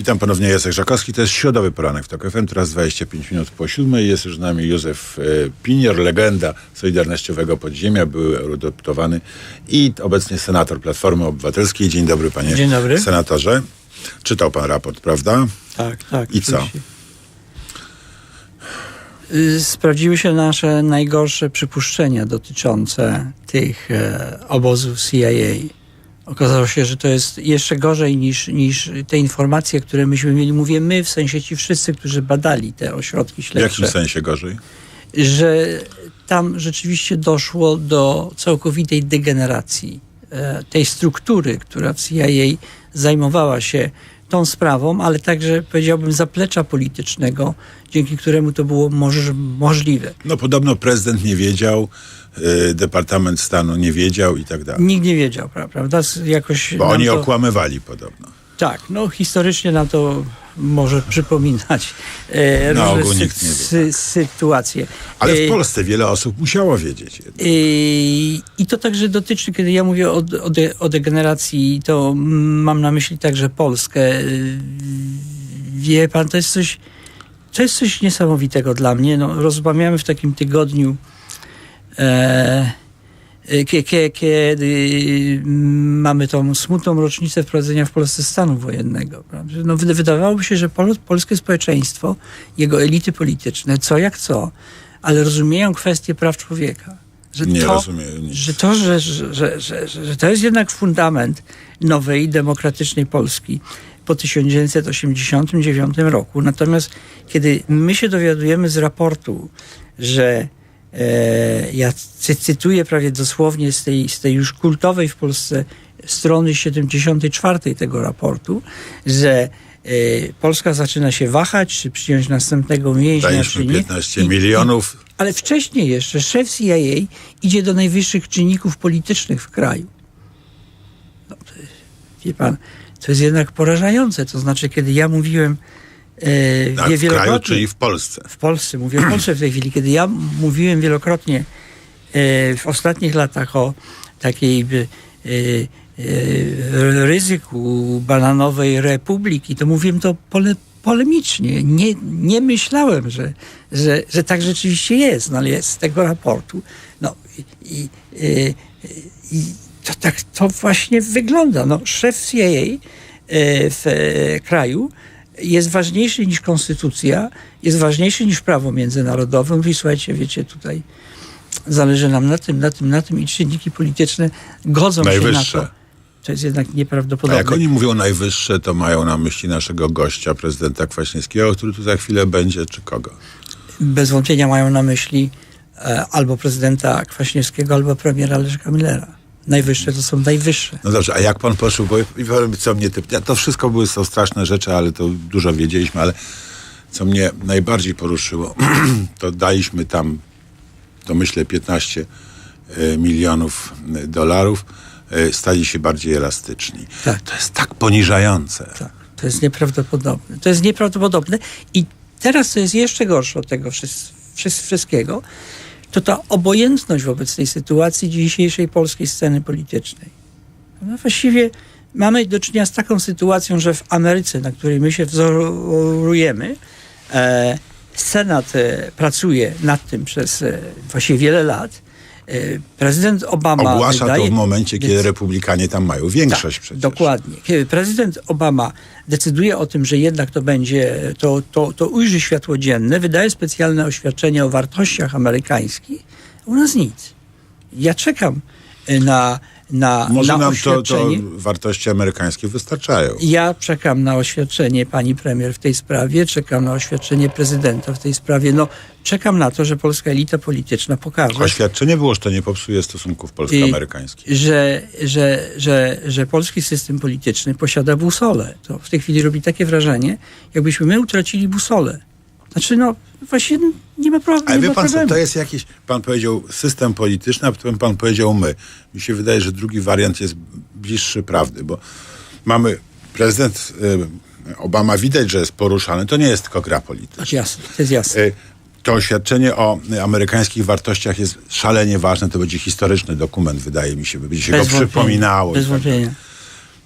Witam ponownie, Jacek Żakowski. To jest środowy poranek w TOK FM, teraz 25 minut po siódmej. Jest już z nami Józef e, Pinior, legenda Solidarnościowego Podziemia, były eurodeputowany i obecnie senator Platformy Obywatelskiej. Dzień dobry, panie Dzień dobry. senatorze. Czytał pan raport, prawda? Tak, tak. I co? Y, Sprawdziły się nasze najgorsze przypuszczenia dotyczące tych e, obozów CIA. Okazało się, że to jest jeszcze gorzej niż, niż te informacje, które myśmy mieli. Mówię my, w sensie ci wszyscy, którzy badali te ośrodki W śledcze. jakim sensie gorzej? że tam rzeczywiście doszło do całkowitej degeneracji e, tej struktury, która w CIA zajmowała się tą sprawą, ale także powiedziałbym zaplecza politycznego, dzięki któremu to było moż- możliwe. No podobno prezydent nie wiedział, e, Departament Stanu nie wiedział i tak dalej. Nikt nie wiedział, pra- prawda? Jakoś Bo oni to, okłamywali podobno. Tak, no historycznie nam to może przypominać e, Na różne sy- sy- sytuacje. Ale E, w Polsce wiele osób musiało wiedzieć. Yy, I to także dotyczy, kiedy ja mówię o, o, de, o degeneracji, to mam na myśli także Polskę. Yy, Wie pan, to jest coś, to jest coś niesamowitego dla mnie. No, rozmawiamy w takim tygodniu, e, e, kiedy mm, mamy tą smutną rocznicę wprowadzenia w Polsce stanu wojennego. Prawda? No, wyda- wydawałoby się, że pol, polskie społeczeństwo, jego elity polityczne, co jak co, ale rozumieją kwestie praw człowieka. Że Nie to, rozumieją nic. że to, że, że, że, że, że to jest jednak fundament nowej, demokratycznej Polski po 1989 roku. Natomiast kiedy my się dowiadujemy z raportu, że ja cy, cytuję prawie dosłownie z tej, z tej już kultowej w Polsce strony 74 tego raportu, że e, Polska zaczyna się wahać, czy przyjąć następnego więźnia, czy Daliśmy nie. 15 I- milionów. ale wcześniej jeszcze szef CIA idzie do najwyższych czynników politycznych w kraju. No, to, wie pan, to jest jednak porażające. To znaczy, kiedy ja mówiłem e, Tak, wie- w kraju, czyli w Polsce. w Polsce, mówię o Polsce w tej chwili, kiedy ja mówiłem wielokrotnie e, w ostatnich latach o takiej e, e, ryzyku bananowej republiki, to mówiłem to pole, polemicznie. Nie, nie myślałem, że, że, że tak rzeczywiście jest, no ale z tego raportu. No i, i, i, i to tak to właśnie wygląda. No, szef CIA e, w e, kraju jest ważniejszy niż konstytucja, jest ważniejszy niż prawo międzynarodowe. Mówi, słuchajcie, wiecie, tutaj zależy nam na tym, na tym, na tym i czynniki polityczne godzą się na Najwyższe. to. To jest jednak A nieprawdopodobne. jak oni mówią najwyższe, to mają na myśli naszego gościa, prezydenta Kwaśniewskiego, który tu za chwilę będzie, czy kogo? Bez wątpienia mają na myśli e, albo prezydenta Kwaśniewskiego, albo premiera Leszka Millera. Najwyższe to są najwyższe. No dobrze, a jak pan poczuł, bo co mnie typ... To wszystko były są straszne rzeczy, ale to dużo wiedzieliśmy, ale co mnie najbardziej poruszyło, to daliśmy tam, to myślę 15 e, milionów e, dolarów, e, stali się bardziej elastyczni. Tak. To jest tak poniżające. Tak, to jest nieprawdopodobne. To jest nieprawdopodobne i teraz co jest jeszcze gorsze od tego wszys- wszys- wszystkiego, to ta obojętność wobec tej sytuacji dzisiejszej polskiej sceny politycznej. No właściwie mamy do czynienia z taką sytuacją, że w Ameryce, na której my się wzorujemy, e, Senat e, pracuje nad tym przez e, właściwie wiele lat. E, prezydent Obama Ogłasza wydaje, to w momencie, kiedy republikanie tam mają większość tak, przecież. Dokładnie. Kiedy prezydent Obama decyduje o tym, że jednak to będzie, to, to, to ujrzy światło dzienne, wydaje specjalne oświadczenie o wartościach amerykańskich. U nas nic. Ja czekam y, na, na, Może na nam to, to oświadczenie. wartości amerykańskie wystarczają. Ja czekam na oświadczenie pani premier w tej sprawie, czekam na oświadczenie prezydenta w tej sprawie. No, czekam na to, że polska elita polityczna pokaże, Oświadczenie było, że to nie popsuje stosunków polsko-amerykańskich. że, że, że, że polski system polityczny posiada busolę. To w tej chwili robi takie wrażenie, jakbyśmy my utracili busolę. Znaczy, no, właściwie nie ma, pro, Ale wie pan co, problemu. to jest jakiś, pan powiedział system polityczny, a potem pan powiedział my. Mi się wydaje, że drugi wariant jest bliższy prawdy, bo mamy prezydent y, Obama, widać, że jest poruszany, to nie jest tylko gra polityczna. Znaczy, jasne, to jest jasne. Y, To oświadczenie o amerykańskich wartościach jest szalenie ważne. To będzie historyczny dokument, wydaje mi się, będzie się go Bez wątpienia, przypominało. Bez tak wątpienia.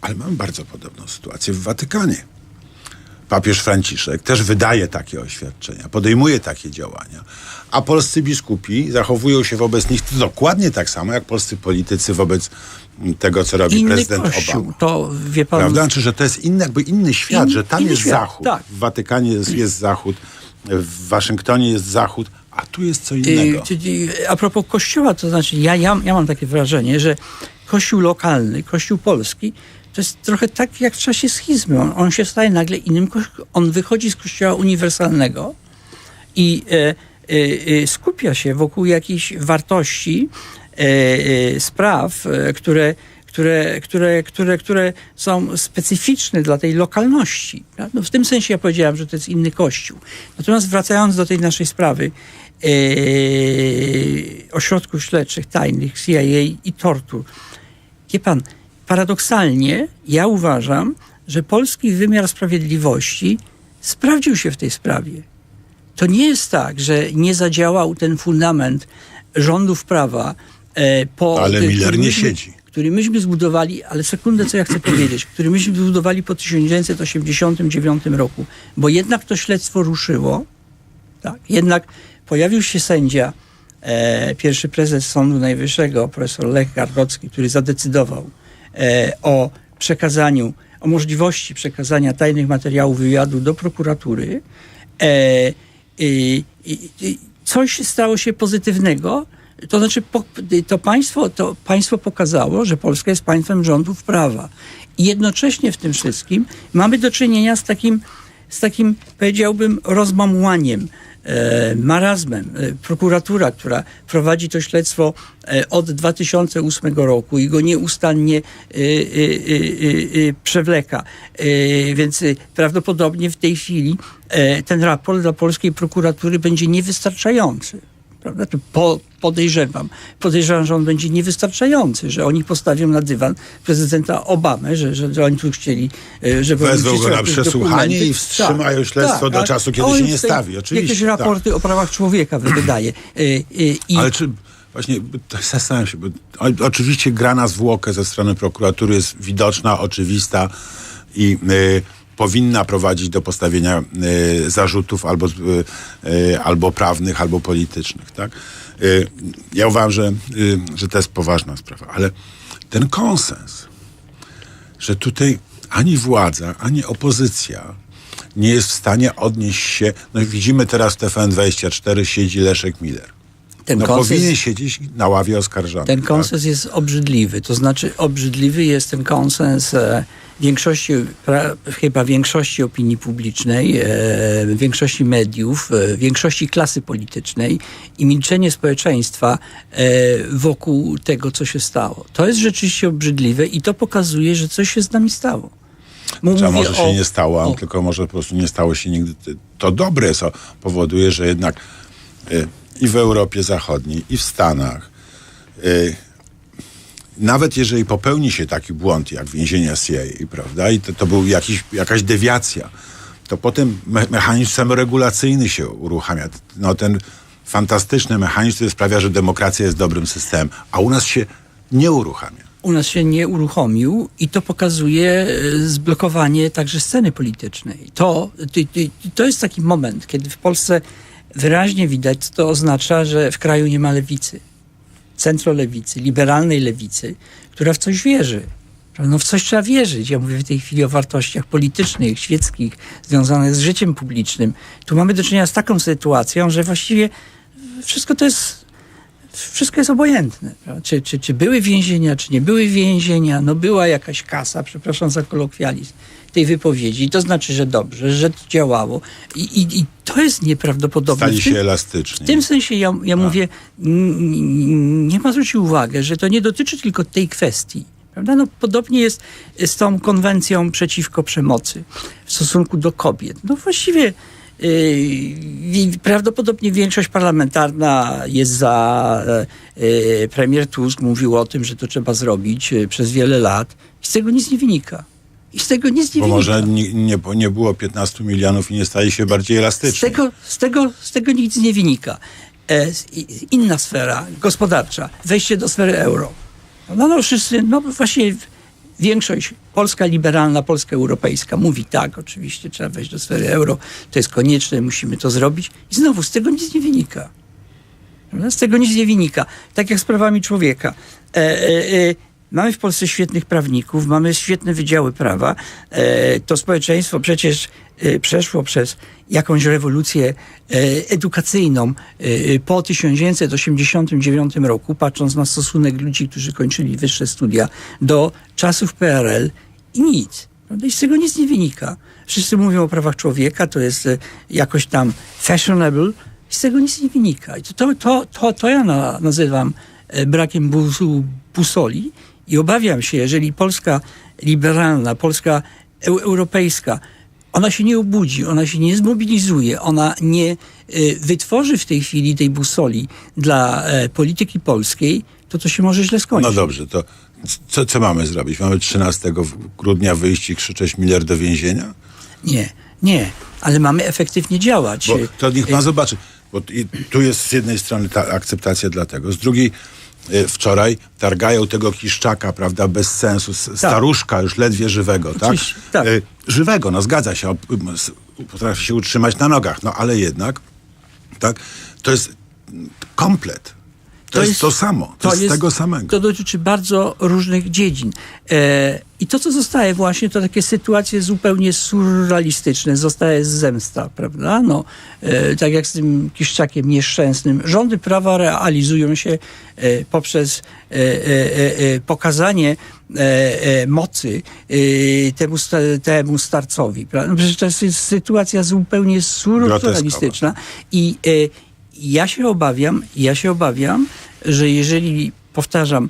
Ale mamy bardzo podobną sytuację w Watykanie. Papież Franciszek też wydaje takie oświadczenia, podejmuje takie działania, a polscy biskupi zachowują się wobec nich dokładnie tak samo, jak polscy politycy wobec tego, co robi Inny prezydent kościół, Obama. to wie pan... Prawda? Czy że to jest inny, jakby inny świat, In- że tam jest świat, zachód, tak. w Watykanie jest, jest zachód, w Waszyngtonie jest zachód, a tu jest co Y, innego. czyli A propos kościoła, to znaczy ja, ja, ja mam takie wrażenie, że kościół lokalny, kościół polski, to jest trochę tak jak w czasie schizmy. On, on się staje nagle innym, on wychodzi z kościoła uniwersalnego i e, e, e, skupia się wokół jakichś wartości, spraw, które, które, które, które, które są specyficzne dla tej lokalności. tak? No w tym sensie ja powiedziałem, że to jest inny kościół. Natomiast wracając do tej naszej sprawy, e, ośrodków śledczych, tajnych, CIA i tortur. Wie pan, paradoksalnie ja uważam, że polski wymiar sprawiedliwości sprawdził się w tej sprawie. To nie jest tak, że nie zadziałał ten fundament rządów prawa e, po... Ale który Miller nie myśmy- siedzi. Który myśmy zbudowali, ale sekundę, co ja chcę powiedzieć, który myśmy zbudowali po 1989 roku, bo jednak to śledztwo ruszyło, tak, jednak pojawił się sędzia, e, pierwszy prezes Sądu Najwyższego, profesor Lech Gardocki, który zadecydował o przekazaniu, o możliwości przekazania tajnych materiałów wywiadu do prokuratury. E, coś stało się pozytywnego. To znaczy, to, państwo, to państwo pokazało, że Polska jest państwem rządów prawa. I jednocześnie w tym wszystkim mamy do czynienia z takim, z takim powiedziałbym, rozmamłaniem, e, marazmem. E, prokuratura, która prowadzi to śledztwo e, od 2008 roku i go nieustannie e, e, e, e, przewleka. E, więc e, prawdopodobnie w tej chwili e, ten raport dla polskiej prokuratury będzie niewystarczający. Prawda? Po, podejrzewam. Podejrzewam, że on będzie niewystarczający, że oni postawią na dywan prezydenta Obamę, że, że, że oni tu chcieli, e, żeby Wezwą go na przesłuchanie dokumenty. i wstrzymają śledztwo do a czasu, kiedy się nie stawi. Oczywiście, Jakieś tak. raporty o prawach człowieka wydaje. E, e, I Ale czy właśnie zastanawiam się, bo oczywiście gra na zwłokę ze strony prokuratury jest widoczna, oczywista i y, powinna prowadzić do postawienia y, zarzutów albo, y, albo prawnych, albo politycznych. Tak? Y, ja uważam, że, że to jest poważna sprawa, ale ten konsens, że tutaj ani władza, ani opozycja nie jest w stanie odnieść się. No widzimy teraz w TVN24 siedzi Leszek Miller. Ten No konsens, powinien siedzieć na ławie oskarżonych. ten tak? konsens jest obrzydliwy. To znaczy obrzydliwy jest ten konsens e, większości, pra, chyba większości opinii publicznej, e, większości mediów, e, większości klasy politycznej i milczenie społeczeństwa e, wokół tego, co się stało. To jest rzeczywiście obrzydliwe i to pokazuje, że coś się z nami stało. Mu- Czy a mówię może się o- nie stało, o- tylko może po prostu nie stało się nigdy. To dobre, co powoduje, że jednak y, i w Europie Zachodniej, i w Stanach, y, nawet jeżeli popełni się taki błąd jak więzienia CIA, prawda, i to, to był jakiś, jakaś dewiacja, to potem me mechanizm samoregulacyjny się uruchamia. No ten fantastyczny mechanizm, który sprawia, że demokracja jest dobrym systemem, a u nas się nie uruchamia. u nas się nie uruchomił i to pokazuje e, zblokowanie także sceny politycznej. To, ty- to jest taki moment, kiedy w Polsce wyraźnie widać, co to oznacza, że w kraju nie ma lewicy. Centrolewicy, liberalnej lewicy, która w coś wierzy. No w coś trzeba wierzyć. Ja mówię w tej chwili o wartościach politycznych, świeckich, związanych z życiem publicznym. Tu mamy do czynienia z taką sytuacją, że właściwie wszystko to jest wszystko jest obojętne. Czy, czy, czy były więzienia, czy nie były więzienia, no była jakaś kasa, przepraszam za kolokwializm, tej wypowiedzi. I to znaczy, że dobrze, że to działało. I, i, i to jest nieprawdopodobne. Tym- się elastyczni. w tym sensie ja, ja mówię, n- n- nie ma zwrócić uwagę, że to nie dotyczy tylko tej kwestii. Prawda? No, podobnie jest z tą konwencją przeciwko przemocy w stosunku do kobiet. No właściwie yy, prawdopodobnie większość parlamentarna jest za. Yy, premier Tusk mówił o tym, że to trzeba zrobić yy, przez wiele lat i z tego nic nie wynika. I z tego nic nie Bo wynika. może nie, nie, nie było 15 milionów i nie stali się bardziej Z elastyczni. tego, z, tego, z tego nic nie wynika. E, inna sfera gospodarcza, wejście do sfery euro. No, no wszyscy, no właśnie większość polska liberalna, polska europejska mówi tak, oczywiście trzeba wejść do sfery euro, to jest konieczne, musimy to zrobić. I znowu z tego nic nie wynika. Z tego nic nie wynika. Tak jak z prawami człowieka. E, e, e, mamy w Polsce świetnych prawników, mamy świetne wydziały prawa. E, to społeczeństwo przecież e, przeszło przez jakąś rewolucję e, edukacyjną po 1989 roku, patrząc na stosunek ludzi, którzy kończyli wyższe studia do czasów PRL i nic. Prawda? I z tego nic nie wynika. Wszyscy mówią o prawach człowieka, to jest jakoś tam fashionable, i z tego nic nie wynika. I to, to, to, to, ja na, nazywam brakiem busu, busoli i obawiam się, jeżeli Polska liberalna, Polska eu, europejska, ona się nie obudzi, ona się nie zmobilizuje, ona nie e, wytworzy w tej chwili tej busoli dla e, polityki polskiej, to to się może źle skończyć. No dobrze, to co, co mamy zrobić? Mamy 13 grudnia wyjść i krzyczeć Miller do więzienia? Nie, nie, ale mamy efektywnie działać. Bo to niech pan zobaczy. Bo i tu jest z jednej strony ta akceptacja dla tego, z drugiej e, wczoraj targają tego Kiszczaka, prawda, bez sensu, s- staruszka już ledwie żywego, tak? Oczywiście, tak. E, Żywego, no zgadza się, potrafi się utrzymać na nogach, no ale jednak, tak, to jest komplet. To, jest, to samo, to, jest z tego samego. To dotyczy bardzo różnych dziedzin. E, I to, co zostaje właśnie, to takie sytuacje zupełnie surrealistyczne. Zostaje zemsta, prawda? No, e, tak jak z tym Kiszczakiem nieszczęsnym. Rządy prawa realizują się e, poprzez e, e, e, pokazanie mocy temu, temu starcowi. Prawda? No, przecież to jest sytuacja zupełnie surrealistyczna. I ja się obawiam, ja się obawiam, że jeżeli, powtarzam,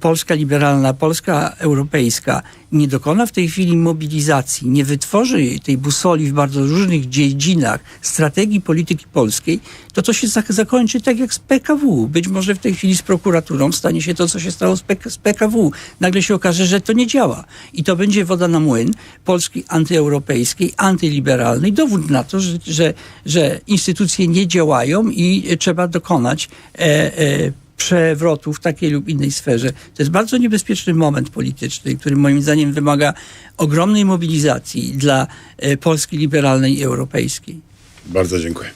Polska liberalna, Polska europejska nie dokona w tej chwili mobilizacji, nie wytworzy tej busoli w bardzo różnych dziedzinach strategii polityki polskiej, to to się zak- zakończy tak jak z PKW. Być może w tej chwili z prokuraturą stanie się to, co się stało z PKW. Nagle się okaże, że to nie działa. I to będzie woda na młyn Polski antyeuropejskiej, antyliberalnej. Dowód na to, że, że, że instytucje nie działają i trzeba dokonać e, e, przewrotu w takiej lub innej sferze. To jest bardzo niebezpieczny moment polityczny, który moim zdaniem wymaga ogromnej mobilizacji dla e, Polski liberalnej i europejskiej. Bardzo dziękuję.